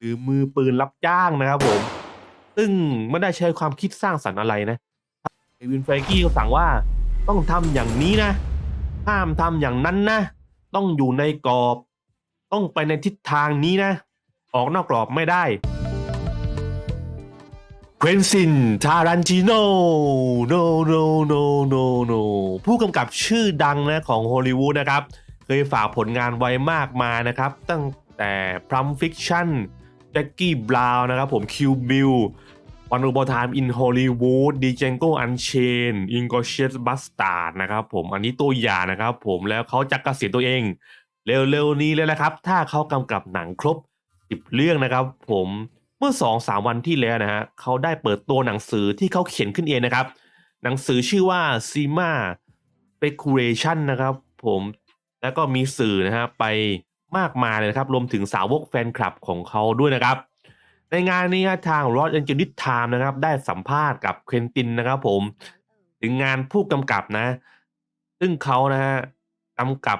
คือมือปืนรับจ้างนะครับผม ซึ่งไม่ได้ใช้ความคิดสร้างสรรค์อะไรนะเอวินไฟกี้ก็สั่งว่าต้องทำอย่างนี้นะ ห้ามทำอย่างนั้นนะ ต้องอยู่ในกรอบ ต้องไปในทิศทางนี้นะ ออกนอกกรอบไม่ได้เควินซินทารันติโน no no no no no ผู้กำกับชื่อดังนะของฮอลลีวูดนะครับ เคยฝากผลงานไว้มากมายนะครับ ตั้งแต่พรัมฟิกชั่น จ็คกี้บราวน์นะครับผมคิวบิลวันอุปทานอินฮอลลีวูดดีเจงโกอันเชนอิงกอเชสบัสตาร์ดนะครับผมอันนี้ตัวอย่างนะครับผมแล้วเขาจะเกษียณตัวเอง เร็วๆนี้เลยนะครับ ถ้าเขากำกับหนังครบ 10 เรื่องนะครับ ผมเมื่อ 2-3 วันที่แล้วนะฮะเขาได้เปิดตัวหนังสือที่เขาเขียนขึ้นเองนะครับ หนังสือชื่อว่า Sima Speculation นะครับ ผมแล้วก็มีสื่อนะฮะไป มากมายเลยนะครับรวมถึงสาวกแฟนคลับของเขาด้วยนะครับ ในงานนี้ทาง Los Angeles Times นะครับ ได้สัมภาษณ์กับเควินตินนะครับผม ถึงงานผู้กำกับนะ ซึ่งเขานะฮะกำกับ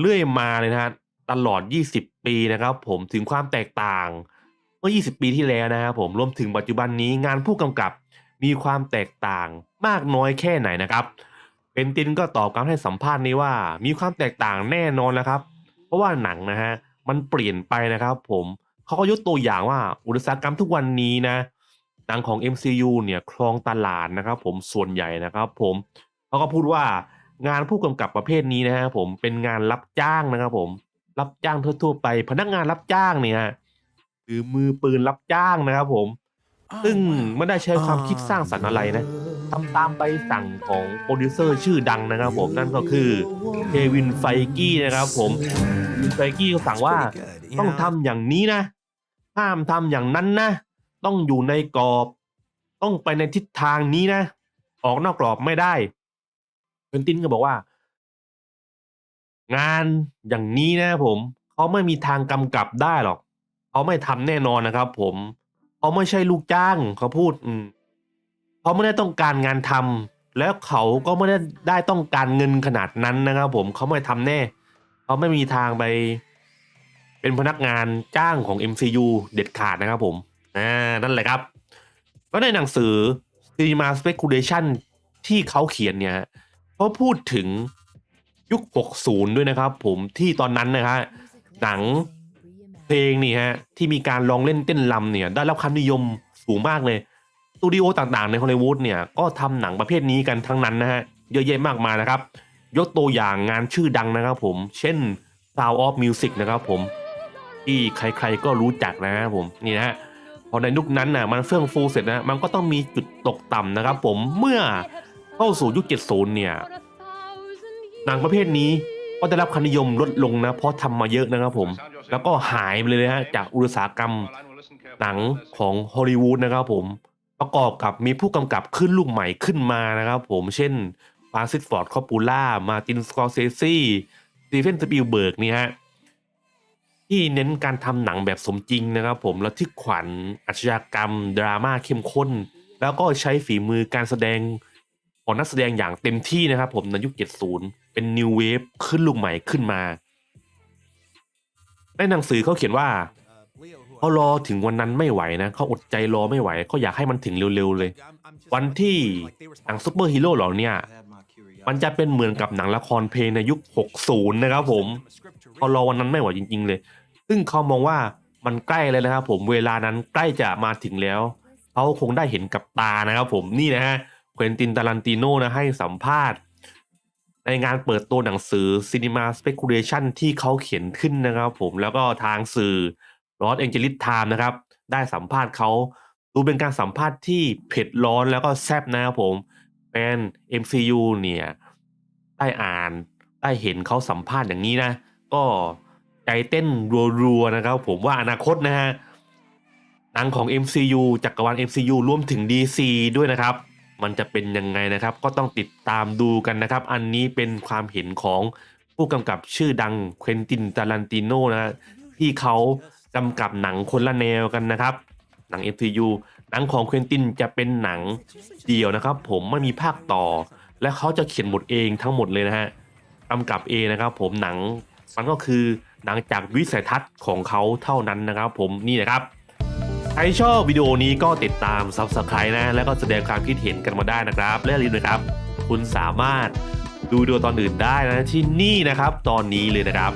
เรื่อยมาเลยนะฮะตลอด 20 ปีนะครับ ผมถึงความแตกต่างเมื่อ 20 ปีที่แล้วนะครับผมรวมถึงปัจจุบันนี้งานผู้กำกับมีความแตกต่างมากน้อยแค่ไหนนะครับเควินตินก็ตอบการให้สัมภาษณ์นี้ว่า มีความแตกต่างแน่นอนนะครับ เพราะว่าหนังนะฮะมันเปลี่ยนไปนะครับผมเขาก็ยกตัวอย่างว่าอุตสาหกรรมทุกวันนี้นะหนังของ MCU เนี่ยครองตลาดนะครับผมส่วนใหญ่นะครับผมเขาก็พูดว่างานผู้กำกับประเภทนี้นะฮะผมเป็นงานรับจ้างนะครับผมรับจ้างทั่วๆไป พนักงานรับจ้างเนี่ยฮะคือมือปืนรับจ้างนะครับผม ซึ่งไม่ได้ใช้ความคิดสร้างสรรค์อะไรนะ ทำตามใบสั่งของโปรดิวเซอร์ชื่อดังนะครับผมนั่นก็คือเควินไฟกี้นะครับผมเควินไฟกี้ก็สั่งว่าต้องทำอย่างนี้นะ ห้ามทำอย่างนั้นนะ ต้องอยู่ในกรอบ ต้องไปในทิศทางนี้นะ ออกนอกกรอบไม่ได้เควินตินก็บอกว่า งานอย่างนี้นะผมเขาไม่มีทางกำกับได้หรอกเขาไม่ทำแน่นอนนะครับ ผมเขาไม่ใช่ลูกจ้างเขาพูด อืม เขาไม่ได้ต้องการงานทำแล้วเขาก็ไม่ได้ได้ต้องการเงินขนาดนั้นนะครับ ผมเขาไม่ทำแน่เขาไม่มีทางไป เป็นพนักงานจ้างของ MCU เด็ดขาดนะครับผมอ่านั่นแหละครับก็ในหนังสือ Cinema Speculation ที่เขาเขียนเนี่ยเขาพูดถึงยุค 60 ด้วยนะครับ ผมที่ตอนนั้นนะฮะหนังเพลงนี่ฮะที่มีการลองเล่นเต้นรำเนี่ย ได้รับความนิยมสูงมากเลย ตูดิโอต่างๆในฮอลลีวูดเนี่ยก็ทำหนังประเภทนี้กันทั้งนั้นนะฮะเยอะแยะมากมายนะครับ ยกตัวอย่างงานชื่อดังนะครับผม เช่น Sound of Music นะครับผม ที่ใครๆก็รู้จักนะครับผมนี่นะฮะพอในยุคนั้นน่ะมันเฟื่องฟูเสร็จนะมันก็ต้องมีจุดตกต่ำนะครับผมเมื่อเข้าสู่ยุค 70 เนี่ยหนังประเภทนี้ก็ได้รับความนิยมลดลงนะเพราะทำมาเยอะนะครับผม แล้วก็หายไปเลยนะฮะจากอุตสาหกรรมหนังของฮอลลีวูดนะครับผม ประกอบกับมีผู้กำกับขึ้นลูกใหม่ขึ้นมานะครับผมเช่นฟรานซิสฟอร์ดคอปูล่า มาตินสกอร์เซซีสตีเฟนสปิลเบิร์กนี่ฮะที่เน้นการทำหนังแบบสมจริงนะครับผมระทึกขวัญอาชญากรรม ดราม่าเข้มข้น แล้วก็ใช้ฝีมือการแสดงของนักแสดงอย่างเต็มที่นะครับผมในยุค 70 เป็นนิวเวฟขึ้นลูกใหม่ขึ้นมา ในหนังสือเขาเขียนว่า เขารอถึงวันนั้นไม่ไหวนะเขาอดใจรอไม่ไหวเขาอยากให้มันถึงเร็วๆเลย วันที่หนังซูเปอร์ฮีโร่เหล่านี้มันจะเป็นเหมือนกับหนังละครเพลงในยุค 60 นะครับผมเขารอวันนั้นไม่ไหวจริง ๆ เลย ซึ่งเขามองว่ามันใกล้เลยนะครับผมเวลานั้นใกล้จะมาถึงแล้วเขาคงได้เห็นกับตานะครับผมนี่นะฮะเควินตินตารันติโนนะให้สัมภาษณ์ ในงานเปิดตัวหนังสือ Cinema Speculation ที่เขาเขียนขึ้นนะครับผมแล้วก็ทางสื่อ Los Angeles Times นะครับ ได้สัมภาษณ์เขาดูเป็นการสัมภาษณ์ที่เผ็ดร้อนแล้วก็แซ่บนะครับผมเป็น MCU เนี่ยได้อ่านได้เห็นเขาสัมภาษณ์อย่างนี้นะ ก็ใจเต้นรัวๆนะครับ ผมว่าอนาคตนะฮะหนังของ MCU จักรวาล MCU รวมถึง DC ด้วยนะครับ มันจะเป็นยังไงนะครับ ก็ต้องติดตามดูกันนะครับ อันนี้เป็นความเห็นของผู้กำกับชื่อดังเควินตินตารันติโนนะฮะที่เขา กำกับหนังคนละแนวกันนะครับ หนัง MCU หนังของเควินตินจะเป็นหนังเดียวนะครับ ผมไม่มีภาคต่อ และเขาจะเขียนบทเองทั้งหมดเลยนะฮะกำกับเองนะครับ ผมหนังมันก็คือหนังจากวิสัยทัศน์ของเขาเท่านั้นนะครับ ผมนี่นะครับใครชอบวิดีโอนี้ก็ติดตาม Subscribe นะ แล้วก็แสดงความคิดเห็นกันมาได้นะครับ และอย่าลืมนะครับ คุณสามารถดูดีโอตอนอื่นได้นะที่นี่นะครับ ตอนนี้เลยนะครับ